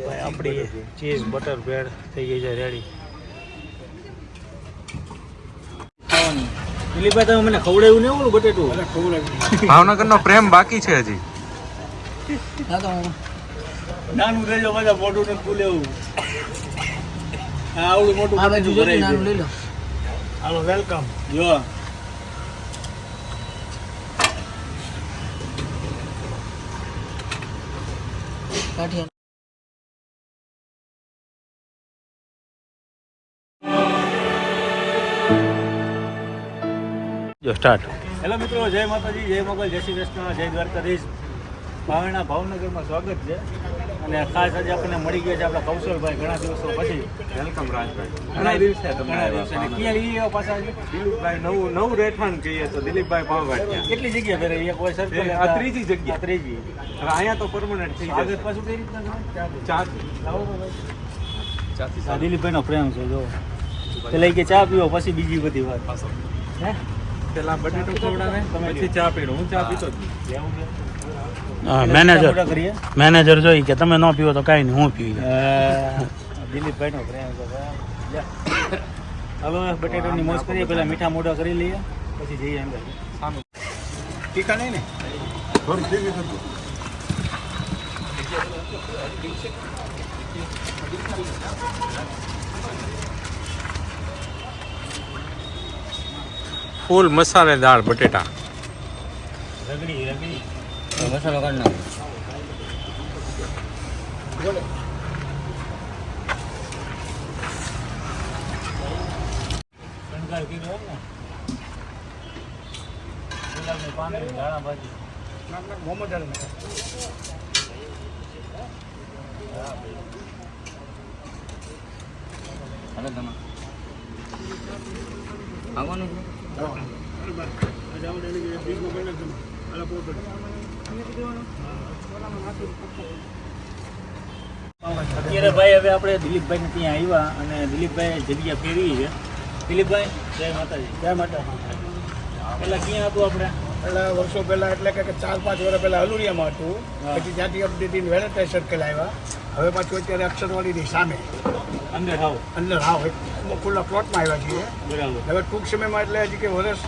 ભાઈ આપણી cheese butter bread થઈ ગઈ છે રેડી દિલીપભાઈ તમે મને ખવડાવ્યું ને ઓલું બટેટું? ભાવનગરનો પ્રેમ બાકી છે હજી. નાનું લેજો બધા મોટું ને તું લેવું હા આવડું મોટું ભરાઈ છે. હાલો વેલકમ. જો. જો સ્ટાર્ટ હેલો મિત્રો જય માતાજી જય મોગલ જય શ્રી કૃષ્ણ જય દ્વારકાધીશ. ભાવના ભાવનગરમાં સ્વાગત છે. અને ખાસ આજે આપણને મળી ગયા છે આપણા કૌશલભાઈ ઘણા દિવસો પછી. વેલકમ રાજભાઈ. ઘણા દિવસે ઘણા દિવસે. ક્યાં લઈ ગયા પાછા દિલીપભાઈ નવું નવું રહેઠાણ કહીએ તો દિલીપભાઈ ભાવભાઈ કેટલી જગ્યા ફેરે એક હોય સર્કલ આ ત્રીજી જગ્યા. ત્રીજી. હવે અહીંયા તો પરમનન્ટ થઈ જાય પાછું કઈ રીતના કરવાનું? ચા લાવો તો ભાઈ. ચાથી આ દિલીપભાઈનો પ્રેમ છે જો. પેલા કે ચા પીવો પછી બીજી બધી વાત. હે? પેલા બટેટો ખવડાવે પછી ચા પીડો. હું ચા પીતો મેનેજર કરીએ મેનેજર જોઈ કે તમે ન પીવો તો કાંઈ નહીં હું પીવી. દિલીપભાઈ નો પ્રેમ. હવે બટેટોની મોજ કરીએ પેલા મીઠા મોઢા કરી લઈએ પછી જઈએ અંદર. સામે ટીકા નહીં ને? થોડું ભેગી ફૂલ મસાલેદાર બટેટા. મસાલો કાઢ નાખો. શણગાર કીધો એમ ને ગુલાબની પાંદડી ધાણા ભાજી હાલો તમે આવવાનું અત્યારે ભાઈ હવે આપણે દિલીપભાઈને ત્યાં આવ્યા અને દિલીપભાઈ જગ્યા ફેરવી છે. દિલીપભાઈ જય માતાજી. જય માતા પેલા ક્યાં હતું આપણે? પહેલા વર્ષો પહેલા એટલે કે ચાર પાંચ વર્ષ પહેલા અલુરિયામાં હતું. પછી ત્યાંથી અપડેટ વેલેન્ટાઇન સર્કલ આવ્યા. હવે પાછું અત્યારે અક્ષરવાડીની સામે. અંદર હાવ. અંદર હાવ. ખુલ્લા પ્લોટમાં આવ્યા છીએ. બરાબર. હવે ટૂંક સમયમાં એટલે હજી કે વર્ષ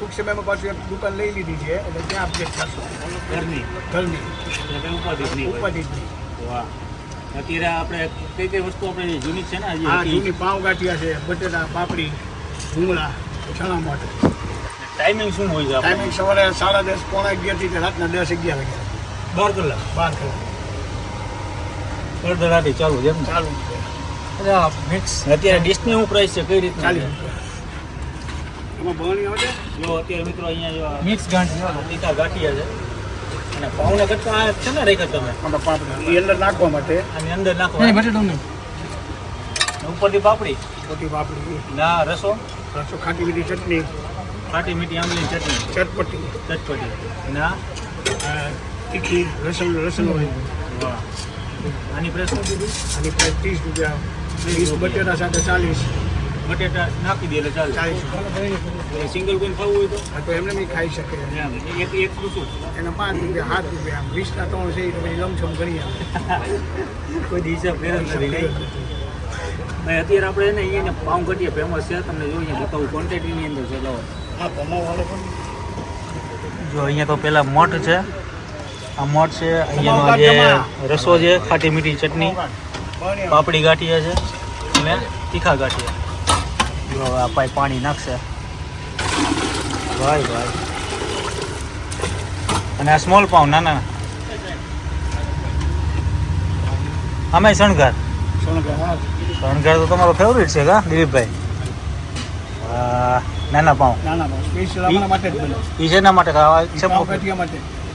ટૂંક સમયમાં પાછું એક દુકાન લઈ લીધી છે એટલે ત્યાં અપડેટ થશું ઘરની ઘરની એટલે કંઈ ઉપાધિ જ નહીં હોય. ઉપાધિ જ નહીં વાહ અત્યારે આપણે કઈ કઈ વસ્તુ આપણે જૂની છે ને હા હજી જૂની પાઉં ગાંઠિયા છે બટેટા પાપડી ભૂંગળા ચણા માટે. ટાઈમિંગ શું હોય છે આપણે? ટાઈમિંગ સવારે સાડા દસ પોણા અગિયારથી તે રાતના દસ અગિયાર વાગ્યા બાર કલાક? બાર કલાક. અડધો રાતે ચાલુ છે એમ ને? ચાલુ છે. મિક્સ અત્યારે ડિશની શું પ્રાઇસ છે? કઈ રીતના ચાલીસ છે? રૂપિયા. એમાં બરણી આવે? છે જો અત્યારે મિત્રો અહીંયા જો મિક્સ ગાંઠ તીખા ગાંઠિયા છે. અને પાઉને કરતા આ છે ને રેખા તમે? એ અંદર નાખવા માટે. આની અંદર નાખો બટેટો નહીં. ઉપરથી પાપડી? મોટી પાપડી ના રસો? રસો ખાટી મીઠી ચટણી. ખાટી મીઠી આંબલી ચટણી. ચટપટી. ચટપટી. ના? તીખી લસણ વાહ. આની પ્રાઇસ શું કીધું? આની પ્રેસ ત્રીસ રૂપિયા. બટેટા સાથે ચાલીસ. બટેટા નાખી દે એટલે ચાલે. સિંગલ કોઈ ખાવું હોય તો? હા તો એમને ખાઈ શકે. એમ, એક એક શું એના પાંચ રૂપિયા સાત રૂપિયા આમ વીસના ત્રણ છે એ તો પછી લમસમ કરી આવે કોઈ હિસાબ ફેર નથી નહીં ભાઈ અત્યારે આપણે એને અહીંયા પાઉં કટીએ ફેમસ છે. તમને જોઈએ બતાવું. ક્વોન્ટિટીની અંદર છે લાવો. હા ભમાવાળો પણ જો અહીંયા તો પેલા મઠ છે. આ મઠ છે અહીંયાનો જે રસો છે ખાટી મીઠી ચટણી. પાપડી ગાંઠિયા છે અને તીખા ગાંઠિયા. જો હવે આ પાઈ પાણી નાખશે. ભાઈ ભાઈ. અને આ સ્મોલ પાઉં નાના. અમે શણગાર. શણગાર, તો તમારો ફેવરિટ છે કા દિલીપભાઈ? નાના પાઉં એ છે એના માટે.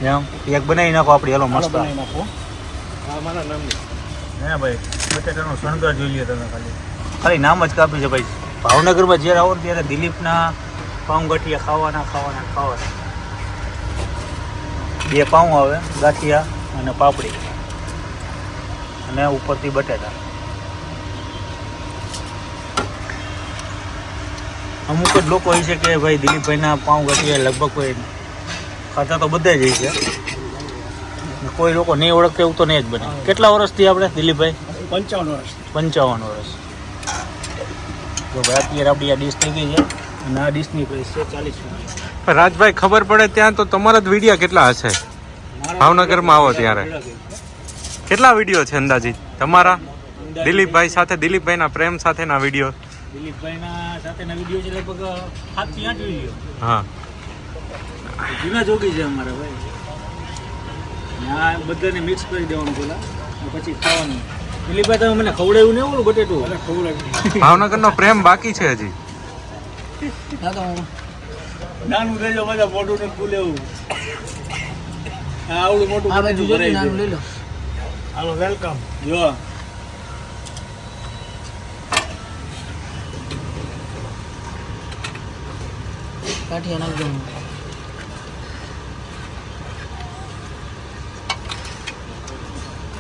એમ? એક બનાવી નાખો આપણી હેલો મસ્ત. નાખો. હા મારા નામની. હે ભાઈ બટેટાનો શણગાર જોઈ લઈએ તમે ખાલી. ખાલી નામ જ કાપી છે ભાઈ. ભાવનગરમાં જ્યારે આવો ને ત્યારે દિલીપના પાઉં ગાંઠિયા ખાવાના ખાવાના ખાવાના. બે પાઉં આવે ગાંઠિયા અને પાપડી. અને ઉપરથી બટેટા. અમુક જ લોકો હોય છે કે ભાઈ દિલીપભાઈના પાઉં ગાંઠિયા લગભગ કોઈ ખાતા તો બધા જ હોય છે. કોઈ લોકો નહીં ઓળખતા એવું તો નહીં જ બને. કેટલા વર્ષથી આપણે દિલીપભાઈ? પંચાવન વર્ષ પંચાવન વર્ષ. જો ભાઈ અત્યારે આપણી આ ડીશ થઈ ગઈ છે. અને આ ડીશની પ્રાઇસ છે ચાલીસ રૂપિયા. રાજભાઈ ખબર પડે ત્યાં તો તમારા જ વિડીયા કેટલા હશે? ભાવનગરમાં આવો ત્યારે. કેટલા વીડિયો છે અંદાજિત? તમારા? દિલીપભાઈ સાથે દિલીપભાઈના પ્રેમ સાથેના વીડિયો દિલીપભાઈના સાથેના વીડિયો છે લગભગ સાતથી આઠ વીડિયો હા. જૂના જોગી છે અમારા ભાઈ. આ બધાને મિક્સ કરી દેવાનું પેલા પછી ખાવાનું. દિલીપભાઈ તમે મને ખવડાવ્યું નહીં ઓલું બટેટું? અને ખવડાવી ભાવનગરનો પ્રેમ બાકી છે હજી. નાનું લેજો બધા મોટું ને ફૂલે એવું. આ આવડું મોટું નાનું લઈ લો. હાલો વેલકમ. જો. કાઠિયા નાખજો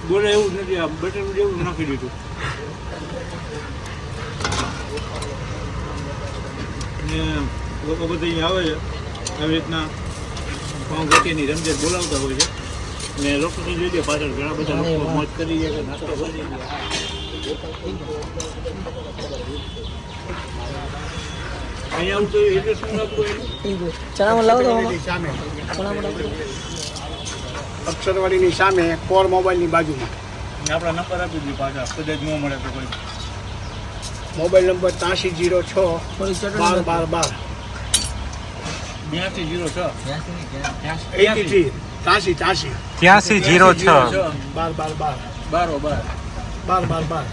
બોલે એવું જ નથી આ બટર જેવું નાખી દીધું. ને લોકો બધા અહીંયા આવે છે આવી રીતના પાઉં ઘટીની રમઝટ બોલાવતા હોય છે. ને લોકો તો જોઈએ પાછળ ઘણા બધા લોકો મોજ કરી જાય છે નાસ્તો કરી અહીંયા આવું તો એટલે શું એનું? ચણામાં લાવો સામે ચણામાં અક્ષરવાડીની સામે કોર મોબાઈલની બાજુમાં. આપણા નંબર આપી દીધી પાછા કદાચ ન મળે તો કોઈ. મોબાઈલ નંબર ત્યાંસી જીરો છ બાર બાર બાર. બ્યાસી જીરો છ. એટી થ્રી ત્યાંસી. ત્યાંસી ત્યાંસી. જીરો છ. બાર બાર બાર. બારો બાર. બાર બાર બાર.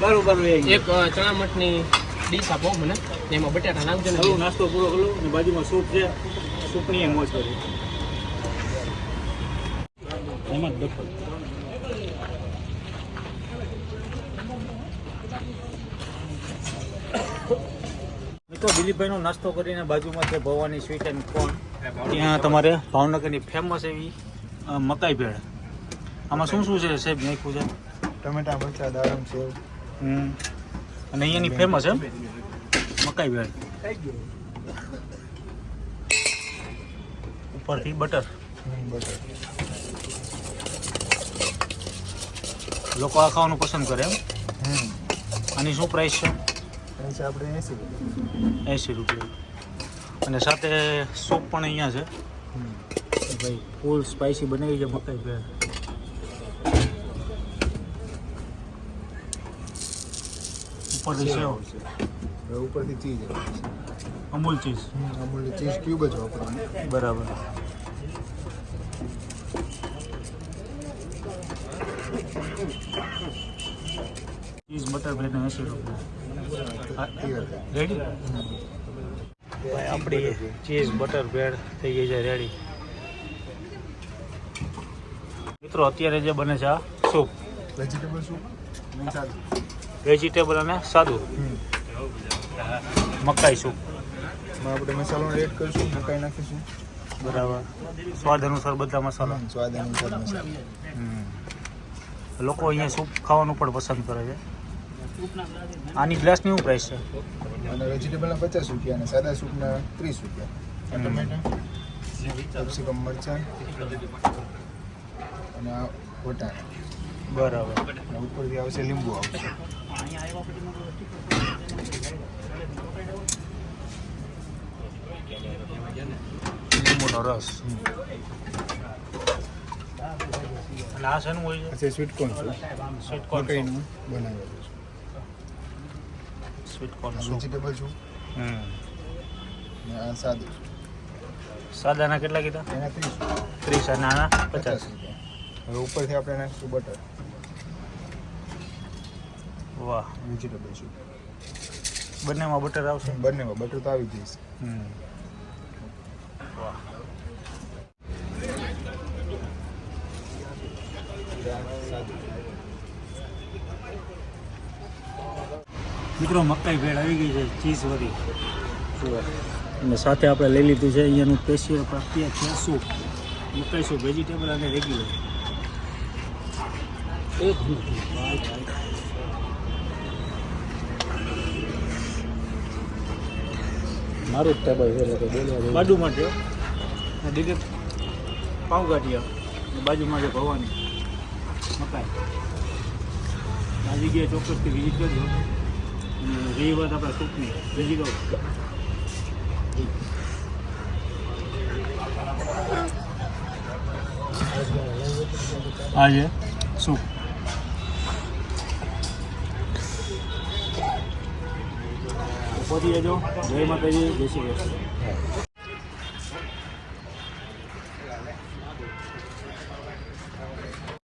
બારો બાર એક અ, ચણા મઠની ડીશ આપો મને. એમાં બટાટા નાખજો નાસ્તો પૂરો કરો ને બાજુમાં સૂપ છે. સૂપની એ મોજ કરી. એમાં જ દખલ. મિત્રો દિલીપભાઈનો નાસ્તો કરીને બાજુમાં છે ભવાની સ્વીટ એન્ડ કોર્ન ત્યાં તમારે ભાવનગરની ફેમસ એવી મકાઈ ભેળ. આમાં શું શું છે સાહેબ નાખ્યું છે? ટમેટા મરચા દાડમ સેવ. હમ. અને અહીંયાની ફેમસ એમ? મકાઈ ભેળ. ઉપરથી બટર બટર લોકો આ ખાવાનું પસંદ કરે એમ. આની શું પ્રાઇસ છે? આપણે એસી એંશી રૂપિયા. અને સાથે સૂપ પણ અહીંયા છે. ભાઈ ફૂલ સ્પાઇસી બનાવી છે મકાઈ ભેળ ઉપરથી સેવ ઉપરથી cheese Amul cheese Amul cheese cube જ વાપરવાનું. બરાબર. ચીઝ બટર બ્રેડને એંશી રૂપિયા. રેડી ભાઈ આપણી ચીઝ બટર બ્રેડ થઈ ગઈ છે રેડી મિત્રો અત્યારે જે બને છે આ સૂપ વેજીટેબલ સૂપ વેજીટેબલ અને સાદું. મકાઈ સૂપ આપણે મસાલો એડ કરીશું મકાઈ નાખીશું. બરાબર. સ્વાદ અનુસાર બધા મસાલા. સ્વાદ અનુસાર મસાલા. લોકો અહીંયા સૂપ ખાવાનું પણ પસંદ કરે છે. આની ગ્લાસની શું પ્રાઇસ છે? અને વેજીટેબલના પચાસ રૂપિયા અને સાદા સૂપના ત્રીસ રૂપિયા. ટમેટા? કેપ્સિકમ મરચાં અને આ વટાણા. બરાબર. અને ઉપરથી આવશે લીંબુ આવશે. લીંબુનો રસ. અને આ શેનું હોય છે? સ્વીટ કોર્ન છે સ્વીટ કોર્ન બનાવેલું છે. સ્વીટ કોર્ન વેજીટેબલ સૂપ હમ. સાદું સાદાના કેટલા કીધા? એના ત્રીસ ત્રીસ અને આના પચાસ. હવે ઉપરથી આપણે નાખીશું બટર. વાહ. વેજીટેબલ સૂપ બંનેમાં બટર આવશે? બંનેમાં બટર તો આવી જઈશ હમ. વાહ. મિત્રો, મકાઈ ભેળ આવી ગઈ છે, ચીઝ વરી અને સાથે આપણે લઈ લીધું છે અહીંયાનું સ્પેશિયલ પ્રખ્યાત છે શું મકાઈ શું વેજીટેબલ અને રેગ્યુલર એક મારું જ ટેબલ છે, એટલે બોલવા બાજુ માટે દિલીપ પાઉં ગાંઠિયા બાજુમાં છે ભવાની મકાઈ. આ જગ્યાએ ચોક્કસથી વિઝિટ કરજો અને રહી વાત આપણા સૂપની બીજી કહું આ છે સૂપ પહોંચી જજો જય માતાજી જય શ્રી કૃષ્ણ